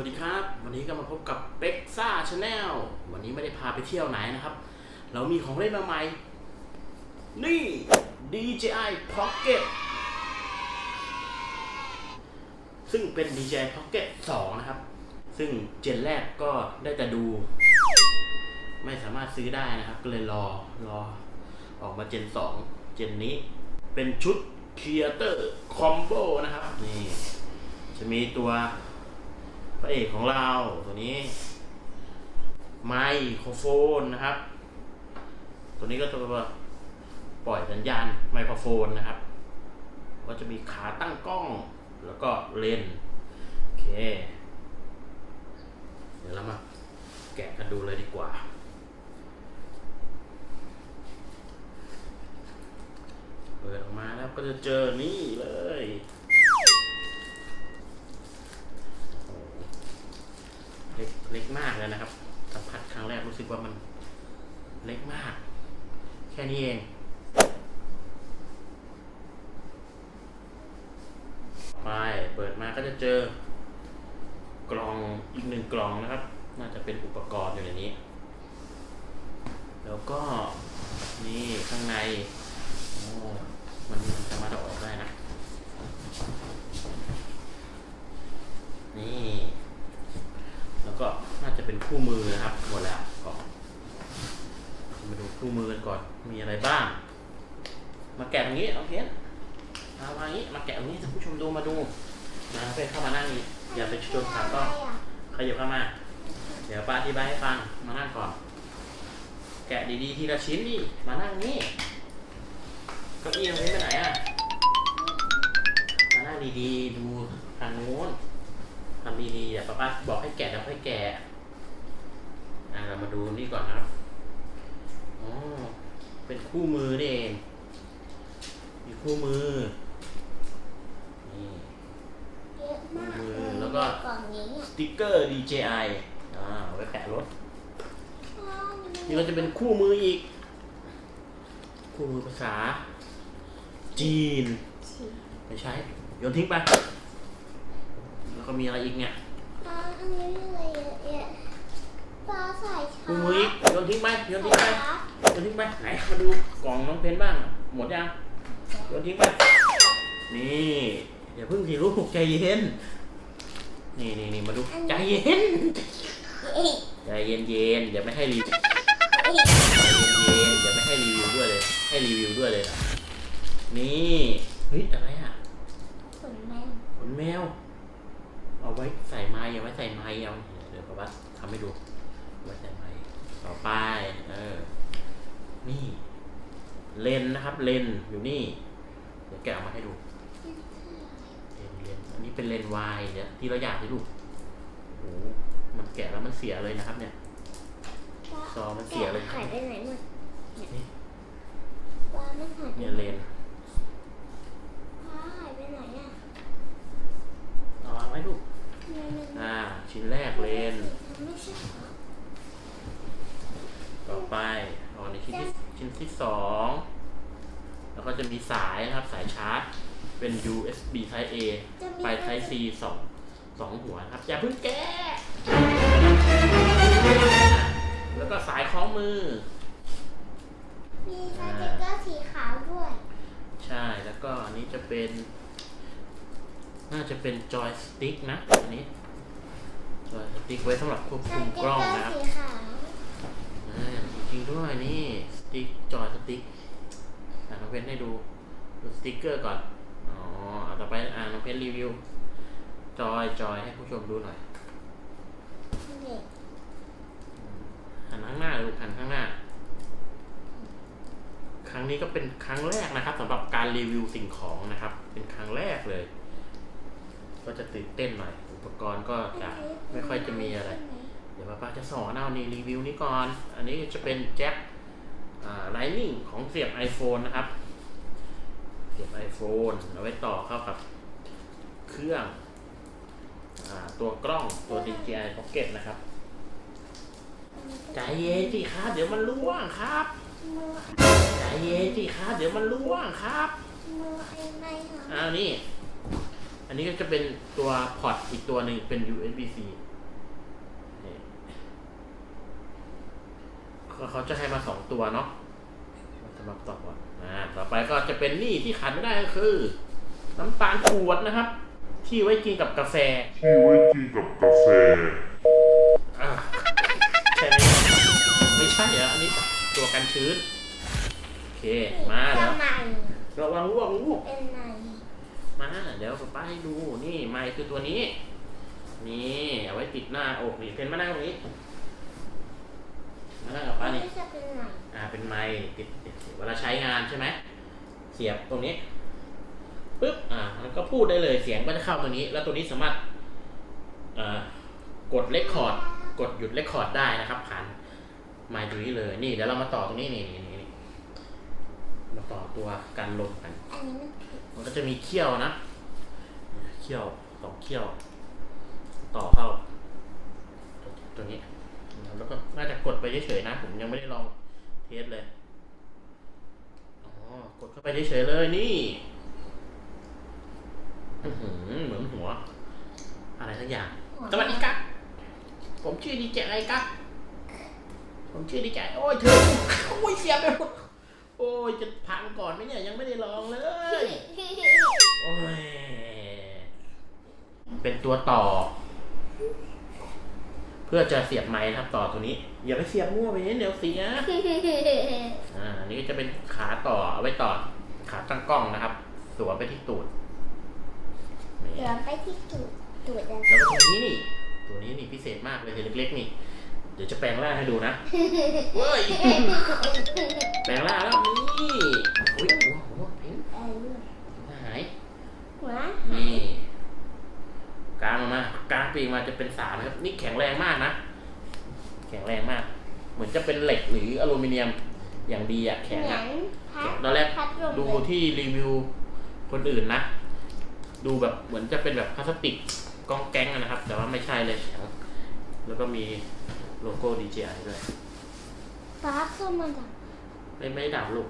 วัสดีครับ วันนี้ก็มาพบกับเป็กซ่าชาแนลวันนี้ไม่ได้พาไปเที่ยวไหนนะครับ เรามีของเล่นมาใหม่ นี่ DJI Pocket ซึ่งเป็น DJI Pocket 2 นะครับ ซึ่งเจนแรกก็ได้แต่ดู ไม่สามารถซื้อได้นะครับ ก็เลยรอรอ ออกมาเจน 2 เจนนี้เป็นชุด Creator Combo นะครับ นี่ จะมีตัว พระเอกของเราตัวนี้ ไมโครโฟนนะครับ ตัวนี้ก็จะปล่อยสัญญาณไมโครโฟนนะครับ ก็จะมีขาตั้งกล้อง แล้วก็เลนโอเค เดี๋ยวเรามาแกะกันดูเลยดีกว่าเปิดออกมาแล้วก็จะเจอนี่เลย โอ้โห เล็กมากเลยนะครับ สัมผัสครั้งแรกรู้สึกว่ามันเล็กมาก แค่นี้เอง ไปเปิดมาก็จะเจอกล่องอีกหนึ่งกล่องนะครับ น่าจะเป็นอุปกรณ์อยู่ในนี้ แล้วก็นี่ข้างในโอ้มันสามารถเอาออกได้นะ นี่ แล้วก็น่าจะเป็น คู่มือนะครับหมดแล้วก็มาดูคู่มือกันก่อนมีอะไรบ้าง มาแกะตรงนี้เอาเพชรเอามาอย่างนี้มาแกะตรงนี้ท่านผู้ชมดูมาดูนะเพื่อนเข้ามานั่งนี่อย่าไปชนขาก็ขยับเข้ามา เดี๋ยวป้าอธิบายให้ฟังมานั่งก่อน แกะดีๆทีละชิ้นดิมานั่งนี่เก้าอี้ตรงนี้ไปไหนอะมานั่งดีๆดูทางโน้นทำดีๆอย่าป้าป้าบอกให้แกะแล้วค่อยแกะ เรามาดูนี่ก่อนนะครับ อ๋อ เป็นคู่มือนี่เอง มีคู่มือ นี่เยอะมากมือเลยแล้วก็ในกล่องนี้อะสติ๊กเกอร์ DJI อ่าเอาไว้แปะรถ นี่ก็จะเป็นคู่มืออีก คู่มือภาษา จีน ไม่ใช่ โยนทิ้งไป แล้วก็มีอะไรอีกเนี่ยอ่าอันนี้อะไรเยอะแยะ ปลาใส่ชาคู่มืออีกโยนทิ้งไปโยนทิ้งไปชาโยนทิ้งไปไหนมาดูกล่องน้องเพนบ้าง หมดยังโยนทิ้งไปนี่อย่าเพิ่งสิลูกใจเย็น นี่นี่นี่มาดูใจเย็นเอ๊ะใจเย็นเย็นอย่าไม่ให้รีวิวเอ๊ะใจเย็นๆอย่าไม่ให้รีวิวด้วยเลย ให้รีวิวด้วยเลยนะนี่เฮ้ยอะไรอะขนแมวขนแมว เอาไว้ใส่ไม้เอาไว้ใส่ไม้เอาเดี๋ยวป้าบัสทำให้ดูเอา ไว้ใส่ไม้ต่อไป เออ นี่ เลนส์นะครับ เลนส์อยู่นี่ เดี๋ยวแกะออกมาให้ดู เลนส์เลนส์อันนี้เป็นเลนส์วายเดี๋ยวที่เราอยากให้ดูโอ้โหมันแกะแล้วมันเสียเลยนะครับ เนี่ย ซอมันเสียเลย หายไปไหนหมด นี่ ปลาไม่หายไป เนี่ยเลนส์ ปลาหายไปไหนอะ เอาวางไว้ดู เนี่ยมัน อ่า ชิ้นแรกเลนส์ ไม่ใช่เหรอ ต่อไปอ๋อในชิ้นที่ชิ้นที่สองแล้วก็จะมีสายนะครับ สาย ชาร์จ เป็น USB Type A จะมีไป Type C สองสองหัวนะครับ อย่าเพิ่งแก้แล้วก็สายคล้องมือ มีสติ๊กเกอร์สีขาวด้วย ใช่ แล้วก็อันนี้จะเป็น น่าจะเป็นจอยสติ๊กนะ อันนี้ จอยสติ๊กไว้สำหรับควบสคุมติ๊กกเกล้อองร์นะครับสีขาวอ่าจริงๆด้วยนี่สติ๊กจอยสติ๊กอ่าน้องเพชรให้ดู ดูสติ๊กเกอร์ก่อน อ๋อเอาต่อไปอ่าน้องเพชรรีวิว จอยจอยให้ผู้ชมดูหน่อยหันข้างหน้าลูกหันข้างหน้า ครั้งนี้ก็เป็นครั้งแรกนะครับสำหรับการรีวิวสิ่งของนะครับ เป็นครั้งแรกเลย ก็จะตื่นเต้นหน่อย อุปกรณ์ก็จะไม่ค่อยจะมีอะไร เดี๋ยวป้าป้าจะสอนเอานี่รีวิวนี้ก่อน อันนี้จะเป็นแจ็คไลนิ่งของเสียบ iPhone นะครับ เสียบ iPhone เอาไว้ต่อเข้ากับเครื่องอาตัวกล้องตัว DJI Pocket นะครับ ใจเย็นสิครับ เดี๋ยวมันล่วงครับมือใจเย็นสิครับ เดี๋ยวมันล่วงครับมือไอ้ไม่ค่ะอ้าวนี่ อันนี้ก็จะเป็นตัวพอร์ตอีกตัวหนึ่งเป็น USB-C นี่เขาเขาจะให้มาสองตัวเนาะสำหรับต่อว่า อ่าต่อไปก็จะเป็นนี่ที่ขาดไม่ได้ก็คือ น้ำตาลขวดนะครับ ที่ไว้กินกับกาแฟ ที่ไว้กินกับกาแฟอ่าใช่ไหมไม่ใช่เหรออันนี้ตัวกันชื้นโอเคมาแล้วใหม่ระวังร่วงลูกเป็นใหม่มา เดี๋ยวป้าให้ดูนี่ไม้คือตัวนี้ นี่เอาไว้ติดหน้าอกนี่เพนมานั่งตรงนี้ มานั่งกับป้านี่ไม่จะเป็นใหม่อ่า เป็นไม้ติดติดเวลาใช้งานใช่ไหม เสียบตรงนี้ปึ๊บ อ่า มันก็พูดได้เลย เสียงก็จะเข้าตรงนี้ แล้วตัวนี้สามารถเอ่อกดเลคคอร์ด กดหยุดเลคคอร์ดได้นะครับผ่านไมค์ตรงนี้เลย นี่เดี๋ยวเรามาต่อตรงนี้นี่นี่นี่มาต่อตัวกันลมกัน อันนี้มันผิดมันก็จะมีเขี้ยวนะ เขี้ยวสองเขี้ยว ต่อเข้า ตัวนี้ แล้วก็น่าจะกดไปเฉยๆนะ ผมยังไม่ได้ลองเทสเลย อ๋อ กดเข้าไปเฉยๆเลยนี่เหมือนหัว อะไรทั้งอย่าง สวัสดีครับ ผมชื่อดีเจอะไรครับ ผมชื่อดีเจโอ้ยเธอโอ้ยเสียไปหมดโอ้ยจะพังก่อนไหมเนี่ยยังไม่ได้ลองเลย โอ้ย เป็นตัวต่อ เพื่อจะเสียบไม้นะครับต่อตัวนี้ อย่าไปเสียบมั่วไปนี้เดี๋ยวเสียอ่าอันนี้ก็จะเป็นขาต่อเอาไว้ต่อขาตั้งกล้องนะครับ สวมไปที่ตูดนี่เดี๋ยวไปที่ตูดตูดแล้วแล้วก็ตัวนี้นี่ตัวนี้นี่พิเศษมากเลยตัวเล็กๆนี่เดี๋ยวจะแปลงร่างให้ดูนะเว้ยแปลงร่างแล้วนี่อุ้ยหัวหัวเห็นเออหายหัวนี่กลางออ กมากลางปีกมาจะเป็นสามนะครับ นี่แข็งแรงมากนะ แข็งแรงมาก เหมือนจะเป็นเหล็กหรืออลูมิเนียมอย่างดีอะเหแข็งมืออะนพัแข็ดงตอนแรกพัดลมดูเลยที่รีวิวคนอื่นนะ ดูแบบเหมือนจะเป็นแบบพลาสติกกองแก๊งอะนะครับ แต่ว่าไม่ใช่เลยแข็งแล้วก็มีโลโก้ DJI ด้วยฟ้าเข้ามาดับไม่ไม่ดับลูก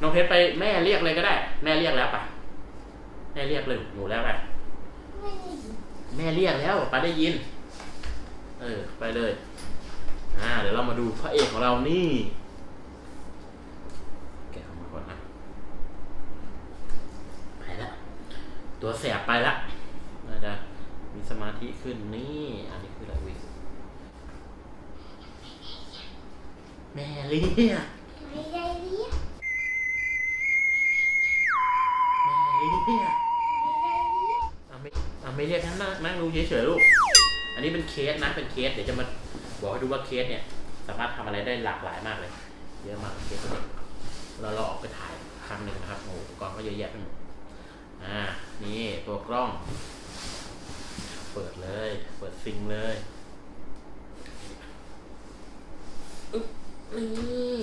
น้องเพชรไปแม่เรียกเลยก็ได้ แม่เรียกแล้วปะแม่เรียกเลยหนูแล้วปะไม่ได้ยิน แม่เรียกแล้วป้าได้ยิน เออ ไปเลย อ่า เดี๋ยวเรามาดูพระเอกของเรานี่ แกะออกมาก่อนนะ ไปละตัวแสบไปละน่าจะมีสมาธิขึ้นนี่ อันนี้คืออะไรวิแม่เรียกไม่ได้เรียกแม่เรียก ไม่เรียกนั่งนั่งดูเฉยๆลูก อันนี้เป็นเคสนะ เป็นเคส เดี๋ยวจะมาบอกให้ดูว่าเคสเนี่ย สามารถทำอะไรได้หลากหลายมากเลย เยอะมากเคสเนี่ยเราเราออกไปถ่ายครั้งหนึ่งนะครับโอ้โหอุปกรณ์ก็เยอะแยะไปหมด อ่า นี่ตัวกล้อง เปิดเลย เปิดซิงเลยอึ๊บนี่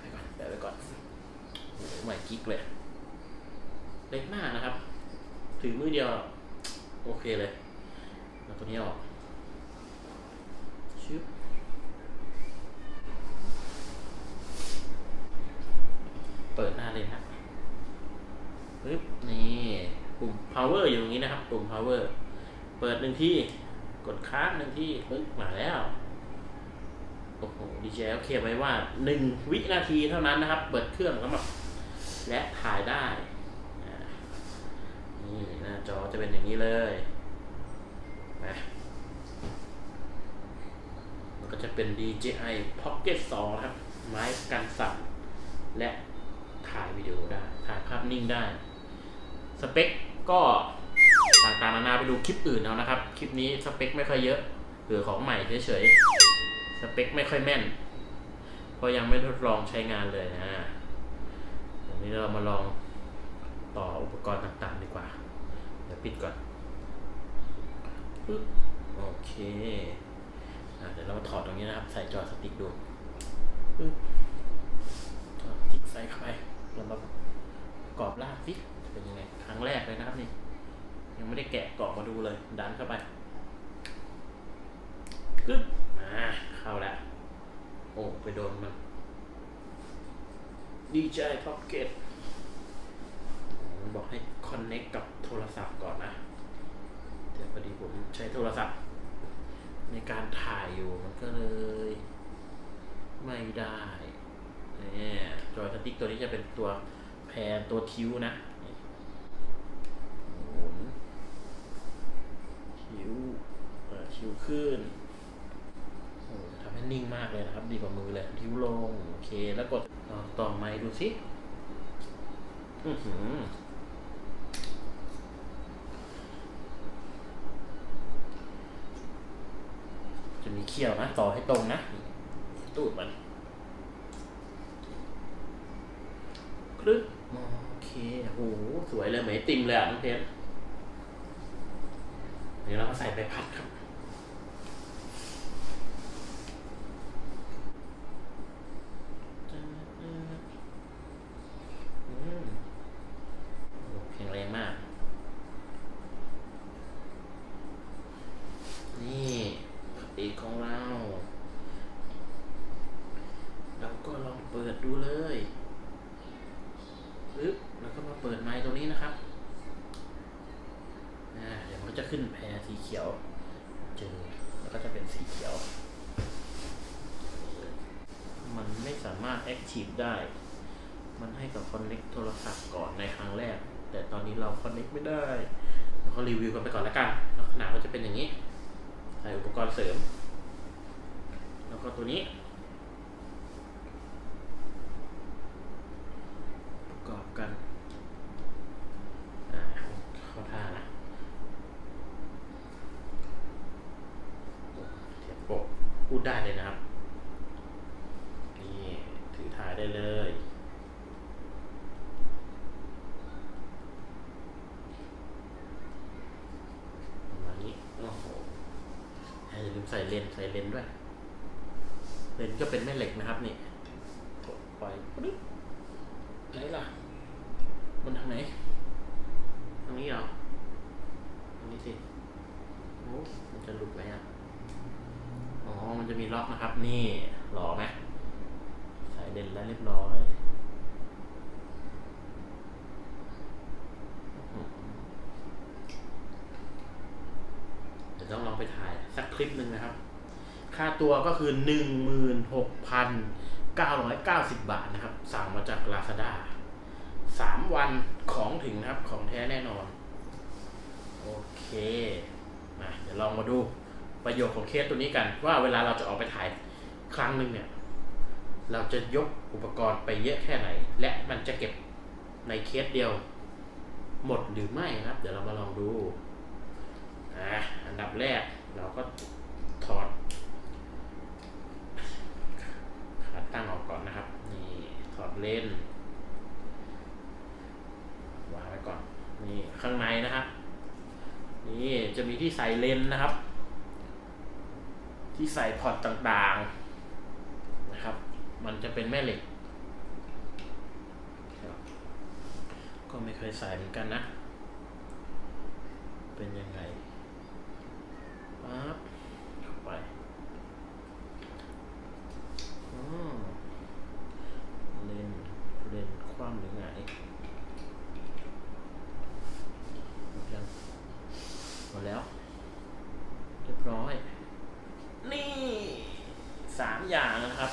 ไปก่อนเดี๋ยวไปก่อนโอ้โหใหม่กิ๊กเลย เล็กมากนะครับ ถือมือเดียว โอเคเลยแล้วตัวนี้ออกชึบเปิดหน้าเลยครับปึ๊บนี่ปุ่ม power อยู่ตรงนี้นะครับ ปุ่ม power เปิดหนึ่งที่ กดค้างหนึ่งที่ปึ๊บมาแล้ว โอ้โหดีเจเขาเขียนไว้ว่าหนึ่งวินาทีเท่านั้นนะครับ เปิดเครื่องแล้วแบบและถ่ายได้ จอจะเป็นอย่างนี้เลยนะมันก็จะเป็น DJI Pocket 2 ครับ ไม้กันสั่น และถ่ายวิดีโอได้ ถ่ายภาพนิ่งได้ สเปคก็ต่างๆนานาไปดูคลิปอื่นเอานะครับ คลิปนี้สเปคไม่ค่อยเยอะเหลือของใหม่เฉยๆ สเปคไม่ค่อยแม่น เพราะยังไม่ทดลองใช้งานเลยนะวันนี้เรามาลองต่ออุปกรณ์ต่างๆดีกว่า ปิดก่อนปึ๊บโอเคอะเดี๋ยวเรามาถอดตรงนี้นะครับ ใส่จอสติ๊กดูปึ๊บถอดสติ๊กใส่เข้าไปเรามาประกรอบลากสิจะเป็นยังไงครั้งแรกเลยนะครับนี่ยังไม่ได้แกะกล่องมาดูเลย ดันเข้าไปปึ๊บอ่าเข้าแล้ว โอ้ ไปโดนมัน DJI Pocket อื มันบอกให้ connect กับโทรศัพท์ก่อนนะเดี๋ยวพอดีผมใช้โทรศัพท์ ในการถ่ายอยู่มันก็เลย ไม่ได้ เนี่ยจอยสติ๊กตัวนี้จะเป็นตัวแพนตัวทิวนะหมุนทิวทิวขึ้นทำให้นิ่งมากเลยนะครับ ดีกว่ามือเลยทิวลง โอเค แล้วกดต่อไม้ดูสิอือหือจะมีเขี้ยวนะ ต่อให้ตรงนะ ตูดมัน ครึกโอเคโหสวยเลยเหมือนไอติมเลยอะน้องเพชรเดี๋ยวเรามาใส่ใบพัดครับอืมโอ้แข็งแรงมาก นี่ปีกของเรา เราก็ลองเปิดดูเลยปึ๊บแล้วก็มาเปิดไม้ตรงนี้นะครับอ่าเดี๋ยวมันก็จะขึ้นแพรสีเขียว เจอ แล้วก็จะเป็น สีเขียว มันไม่สามารถแอคทีฟได้ มันให้กับคอนเน็กโทรศัพท์ก่อนในครั้งแรก แต่ตอนนี้เราคอนเน็กไม่ได้เราก็รีวิวกันไปก่อนแล้วกันลักษณะก็จะเป็นอย่างนี้ใส่อุปกรณ์เสริม แล้วก็ตัวนี้ ประกอบกันอ่าเข้าท่านะเทียบปกพูดได้เลยนะครับ นี่ ถือถ่ายได้เลย ประมาณนี้ โอ้โห อย่าลืมใส่ เลนด้วย เลนก็เป็นแม่เหล็กนะครับนี่กดไปปึ๊บไหนล่ะมันทางไหนทางนี้เหรอทางนี้สิโอ้มันจะหลุดไหมอะอ๋อมันจะมีล็อกนะครับ นี่หล่อไหมใส่เลนแล้วเรียบร้อยเดี๋ยวต้องลองไปถ่ายสักคลิปหนึ่งนะครับ ค่าตัวก็คือ 16,990 บาทนะครับ สั่งมาจาก Lazada สามวันของถึงนะครับของแท้แน่นอน โอเคมาเดี๋ยวลองมาดูประโยชน์ของเคสตัวนี้กัน ว่าเวลาเราจะออกไปถ่ายครั้งหนึ่งเนี่ย เราจะยกอุปกรณ์ไปเยอะแค่ไหน และมันจะเก็บในเคสเดียว หมดหรือไม่นะครับ เดี๋ยวเรามาลองดูอะอันดับแรกเราก็ถอดขาตั้งออกก่อนนะครับ นี่ถอดเลนส์วางไว้ก่อน นี่ข้างในนะครับ นี่จะมีที่ ใส่เลนส์นะครับ ที่ใส่พอร์ตต่างๆนะครับ มันจะเป็นแม่เหล็ก ก็ไม่เคยใส่เหมือนกันนะ เป็นยังไง ปั๊บเข้าไปอ๋อเลนเลนคว่ำหรือไงหมดยังหมดแล้ว เรียบร้อย นี่สามอย่างนะครับ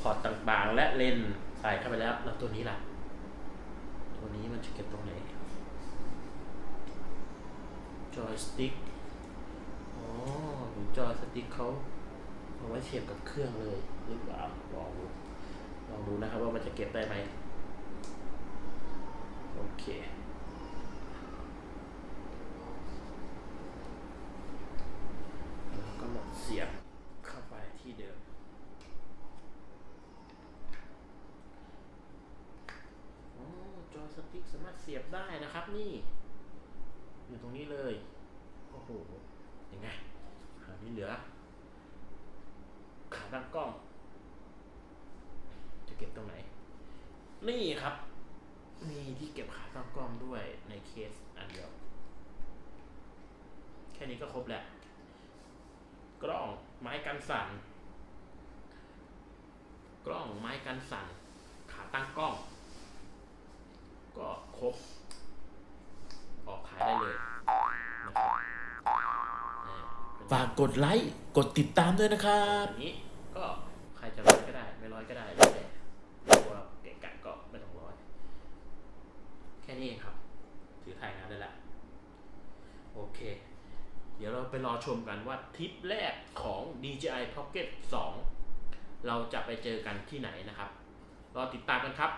พอร์ตต่างๆ และเลนส์ใส่เข้าไปแล้ว แล้วตัวนี้ล่ะ ตัวนี้มันจะเก็บตรงไหน จอย สติ๊ก อ๋อหรือจอสติ๊กเขาเอาไว้เสียบกับเครื่องเลยหรือเปล่าลองดูลองดูนะครับว่ามันจะเก็บได้ไหมโอเคแล้วก็มาเสียบเข้าไปที่เดิมอ๋อจอสติ๊กสามารถเสียบได้นะครับนี่ อยู่ตรงนี้เลย โอ้โหยังไงหาที่เหลือ ขาตั้งกล้อง จะเก็บตรงไหน นี่ครับ มีที่เก็บขาตั้งกล้องด้วยในเคสอันเดียว แค่นี้ก็ครบแหละ กล้องไม้กันสั่น กล้องไม้กันสั่น ขาตั้งกล้อง ก็ครบ ฝากกดไลค์ กดติดตามด้วยนะครับอันนี้ก็ใครจะร้อยก็ได้ ไม่ร้อยก็ได้แล้วแต่ตัวเราเกะกะก็ไม่ต้องร้อย แค่นี้เองครับ ถือถ่ายงานได้แล้วโอเค เดี๋ยวเราไปรอชมกันว่าทริปแรกของ DJI Pocket 2 เราจะไปเจอกันที่ไหนนะครับ รอติดตามกันครับ